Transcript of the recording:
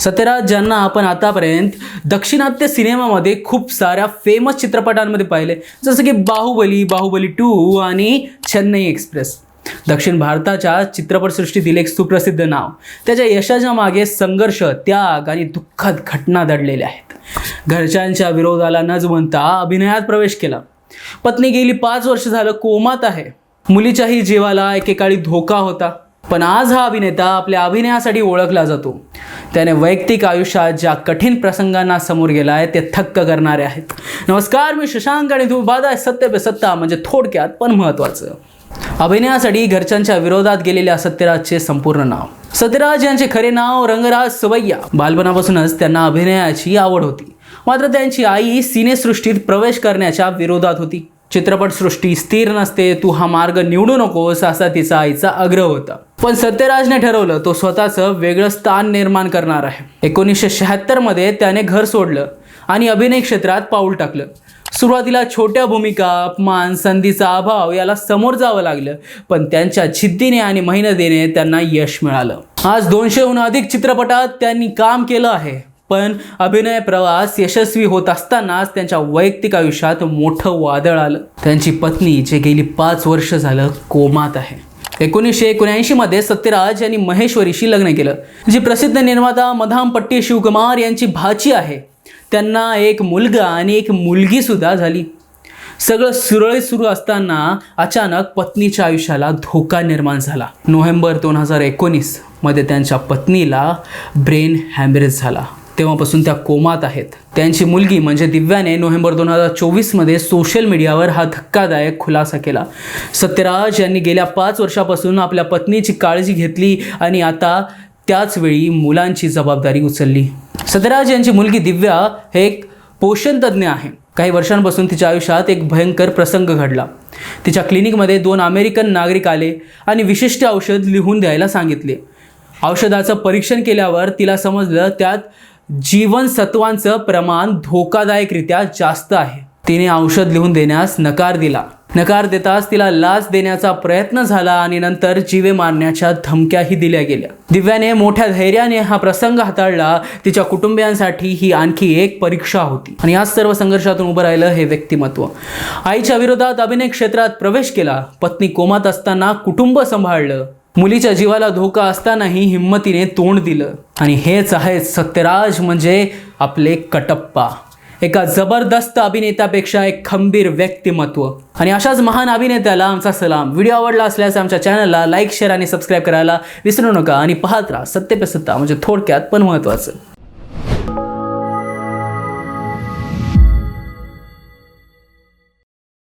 सत्यराज ज्यांना आपण आतापर्यंत दक्षिणात्य सिनेमामध्ये खूप साऱ्या फेमस चित्रपटांमध्ये पाहिले. जसं की बाहुबली बाहुबली टू आणि चेन्नई एक्सप्रेस. दक्षिण भारताच्या चित्रपटसृष्टीतील एक सुप्रसिद्ध नाव. त्याच्या यशाच्या मागे संघर्ष त्याग आणि दुःखद घटना दडलेल्या आहेत. घरच्यांच्या विरोधाला न जुमनता अभिनयात प्रवेश केला. पत्नी गेली पाच वर्ष झालं कोमात आहे. मुलीच्याही जीवाला एकेकाळी धोका होता. पण आज हा अभिनेता आपल्या अभिनयासाठी ओळखला जातो. त्याने वैयक्तिक आयुष्यात ज्या कठीण प्रसंगांना समोर गेला आहे ते थक्क करणारे आहेत. नमस्कार मी शशांक आणि तुम्ही बाधा सत्य पे सत्ता म्हणजे थोडक्यात पण महत्त्वाचं. अभिनयासाठी घरच्यांच्या विरोधात गेलेल्या सत्यराजचे संपूर्ण नाव. सत्यराज यांचे खरे नाव रंगराज सवय्या. बालपणापासूनच त्यांना अभिनयाची आवड होती. मात्र त्यांची आई सिनेसृष्टीत प्रवेश करण्याच्या विरोधात होती. चित्रपटसृष्टी स्थिर नसते तू हा मार्ग निवडू नकोस असा तिचा आईचा आग्रह होता. पण सत्यराजने ठरवलं तो स्वतःचं वेगळं स्थान निर्माण करणार आहे. एकोणीसशे शहात्तरमध्ये त्याने घर सोडलं आणि अभिनय क्षेत्रात पाऊल टाकलं. सुरुवातीला छोट्या भूमिका अपमान संधीचा अभाव याला समोर जावं लागलं पण त्यांच्या जिद्दीने आणि मेहनतीने त्यांना यश मिळालं. आज दोनशेहून अधिक चित्रपटात त्यांनी काम केलं आहे. पण अभिनय प्रवास यशस्वी होत असतानाच त्यांच्या वैयक्तिक आयुष्यात मोठं वादळ आलं. त्यांची पत्नी जे गेली पाच वर्ष झालं कोमात आहे. एकोणीसशे एकोणऐंशीमध्ये सत्यराज यांनी महेश्वरीशी लग्न केलं जी प्रसिद्ध निर्माता मधामपट्टी शिवकुमार यांची भाची आहे. त्यांना एक मुलगा आणि एक मुलगी सुद्धा झाली. सगळं सुरळीत सुरू असताना अचानक पत्नीच्या आयुष्याला धोका निर्माण झाला. नोव्हेंबर दोन हजार एकोणीसमध्ये त्यांच्या पत्नीला ब्रेन हॅमरेज झाला. तेव्हापासून त्या कोमात आहेत. त्यांची मुलगी म्हणजे दिव्याने नोव्हेंबर दोन हजार चोवीसमध्ये सोशल मीडियावर हा धक्कादायक खुलासा केला. सत्यराज यांनी गेल्या पाच वर्षापासून आपल्या पत्नीची काळजी घेतली आणि आता त्याचवेळी मुलांची जबाबदारी उचलली. सत्यराज यांची मुलगी दिव्या हे एक पोषणतज्ज्ञ आहे. काही वर्षांपासून तिच्या आयुष्यात एक भयंकर प्रसंग घडला. तिच्या क्लिनिकमध्ये दोन अमेरिकन नागरिक आले आणि विशिष्ट औषध लिहून द्यायला सांगितले. औषधाचं परीक्षण केल्यावर तिला समजलं त्यात जीवनसत्वांचं प्रमाण धोकादायकरित्या जास्त आहे. तिने औषध लिहून देण्यास नकार दिला. नकार देताच तिला लाच देण्याचा प्रयत्न झाला आणि नंतर जीवे मारण्याच्या धमक्याही दिल्या गेल्या. दिव्याने मोठ्या धैर्याने हा प्रसंग हाताळला. तिच्या कुटुंबियांसाठी ही आणखी एक परीक्षा होती. आणि या सर्व संघर्षातून उभं राहिलं हे व्यक्तिमत्व. आईच्या विरोधात अभिनय क्षेत्रात प्रवेश केला. पत्नी कोमात असताना कुटुंब सांभाळलं. मुलीच्या जीवाला धोका असतानाही हिंमतीने तोंड दिलं. आणि हेच आहे सत्यराज म्हणजे आपले कटप्पा. एका जबरदस्त अभिनेत्यापेक्षा एक खंबीर व्यक्तिमत्व. आणि अशाच महान अभिनेत्याला आमचा सलाम. व्हिडिओ आवडला असल्यास आमच्या चॅनलला लाईक शेअर आणि सबस्क्राईब करायला विसरू नका. आणि पाहत राहा सत्य पे सत्ता म्हणजे थोडक्यात पण महत्त्वाचं.